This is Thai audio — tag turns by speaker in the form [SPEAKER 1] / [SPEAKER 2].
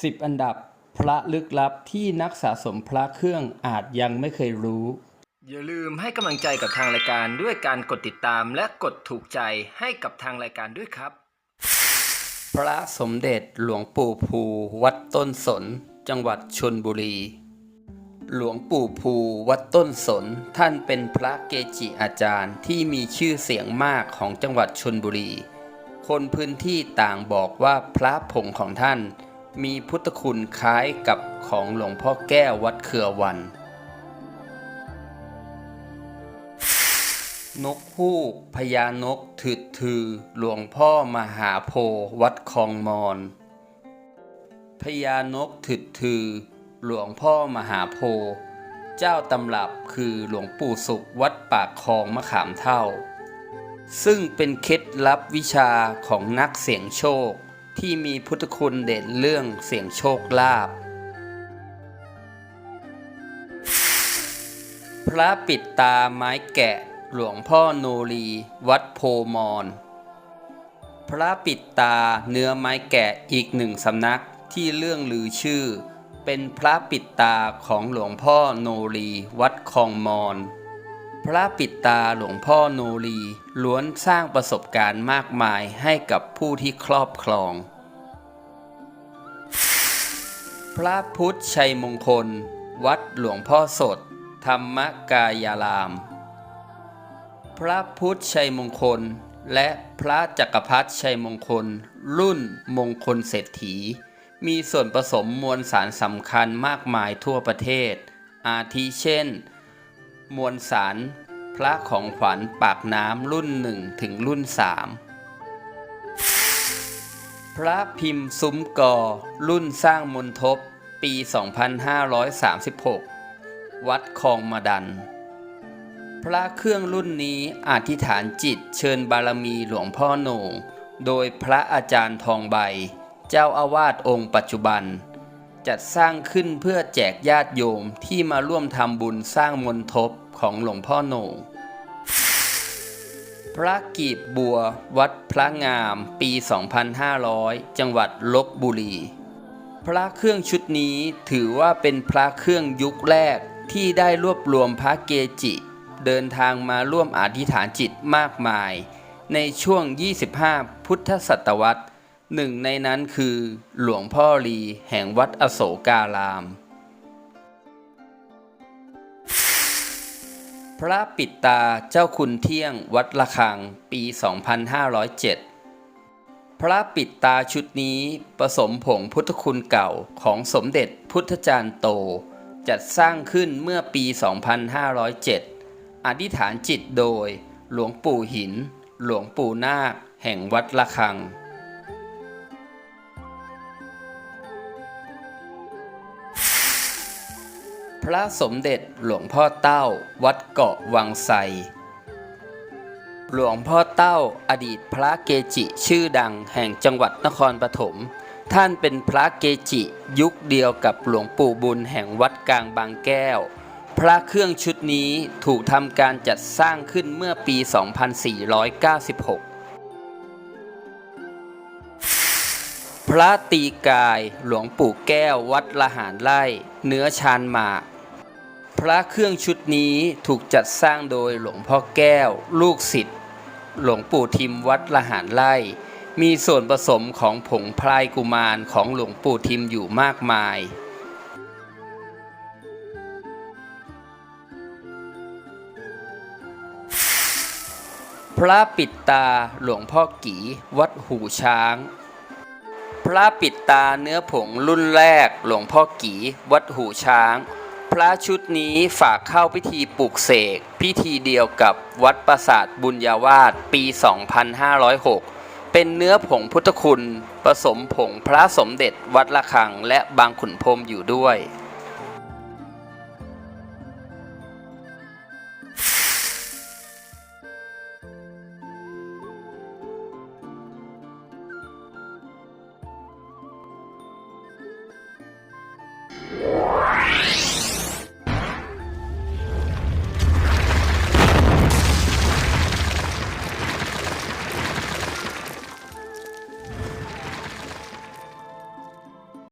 [SPEAKER 1] 10 อันดับพระลึกลับที่นักสะสมพระเครื่องอาจยังไม่เคยรู้ อย่าลืมให้กำลังใจกับทางรายการด้วยการกดติดตามและกดถูกใจให้กับทางรายการด้วยครับ พระสมเด็จหลวงปู่ภู วัดต้นสน จังหวัดชนบุรี หลวงปู่ภูวัดต้นสน ท่านเป็นพระเกจิอาจารย์ที่มีชื่อเสียงมากของจังหวัดชนบุรี คนพื้นที่ต่างบอกว่าพระผงของท่าน มีพุทธคุณคล้ายกับของหลวงพ่อแก้ววัดเขือวัน นกฮูกพญานกถึดถือหลวงพ่อมหาโพวัดคลองมอนพญานกถึดถือหลวงพ่อมหาโพเจ้าตำรับคือหลวงปู่สุขวัดปากคลองมะขามเท่า ซึ่งเป็นเคล็ดลับวิชาของนักเสี่ยงโชค ที่มีพุทธคุณเด่นเรื่องเสี่ยงโชคลาภพระปิดตาไม้แกะหลวงพ่อโนรี วัดโพมอนพระปิดตาเนื้อไม้แกะอีกหนึ่งสำนักที่เรื่องลือชื่อ เป็นพระปิดตาของหลวงพ่อโนรี วัดคลองมอน พระปิดตาหลวงพ่อโนรีล้วนสร้างประสบการณ์มากมายให้กับผู้ที่ครอบครอง พระพุทธชัยมงคล วัดหลวงพ่อสด ธรรมกายาราม พระพุทธชัยมงคล และพระจักรพรรดิชัยมงคล รุ่นมงคลเศรษฐี มีส่วนผสมมวลสารสำคัญมากมายทั่วประเทศ อาทิเช่น มวลสารพระของขวัญปากน้ำรุ่นหนึ่งถึงรุ่นสามพระพิมพ์ซุ้มกอ รุ่นสร้างมนทบปี 2536 วัดคลองมาดัน พระเครื่องรุ่นนี้อธิษฐานจิตเชิญบารมีหลวงพ่อโหน่ง โดยพระอาจารย์ทองใบ เจ้าอาวาสองค์ปัจจุบัน จัดสร้างขึ้นเพื่อแจกญาติโยมที่มาร่วมทำบุญสร้างมนทบ ของหลวงพ่อโหน่งพระกีบบัววัดพระงามปี 2500 จังหวัดลบบุรี พระเครื่องชุดนี้ถือว่าเป็นพระเครื่องยุคแรกที่ได้รวบรวมพระเกจิ เดินทางมาร่วมอธิษฐานจิตมากมาย ในช่วง 25 พุทธศตวรรษหนึ่งในนั้นคือหลวงพ่อลีแห่งวัดอโศการาม พระปิดตาเจ้าคุณเที่ยงวัดละคังปี 2507 พระปิดตาชุดนี้ผสมผงพุทธคุณเก่าของสมเด็จพุทธจารย์โต จัดสร้างขึ้นเมื่อปี 2507 อธิษฐานจิตโดย หลวงปู่หิน หลวงปู่นาค แห่งวัดละคัง พระสมเด็จหลวงพ่อเต้า วัดเกาะวังไซหลวงพ่อเต้าอดีตพระเกจิชื่อดังแห่งจังหวัดนครปฐม ท่านเป็นพระเกจิยุคเดียวกับหลวงปู่บุญแห่งวัดกลางบางแก้ว พระเครื่องชุดนี้ถูกทำการจัดสร้างขึ้นเมื่อปี 2496 พระตีกายหลวงปู่แก้ววัดละหารไร่เนื้อชานหมาก พระเครื่องชุดนี้ถูกจัดสร้างโดยหลวงพ่อแก้ว ลูกศิษย์หลวงปู่ทิมวัดละหารไร่มีส่วนผสมของผงพลายกุมารของหลวงปู่ทิมอยู่มากมายพระปิดตาหลวงพ่อกีวัดหูช้าง พระปิดตาเนื้อผงรุ่นแรกหลวงพ่อกีวัดหูช้าง พระชุดนี้ฝากเข้าพิธีปลุกเสก พิธีเดียวกับวัดปราสาทบุญญาวาสปี 2506 เป็นเนื้อผงพุทธคุณ ผสมผงพระสมเด็จวัดละคังและบางขุนพรมอยู่ด้วย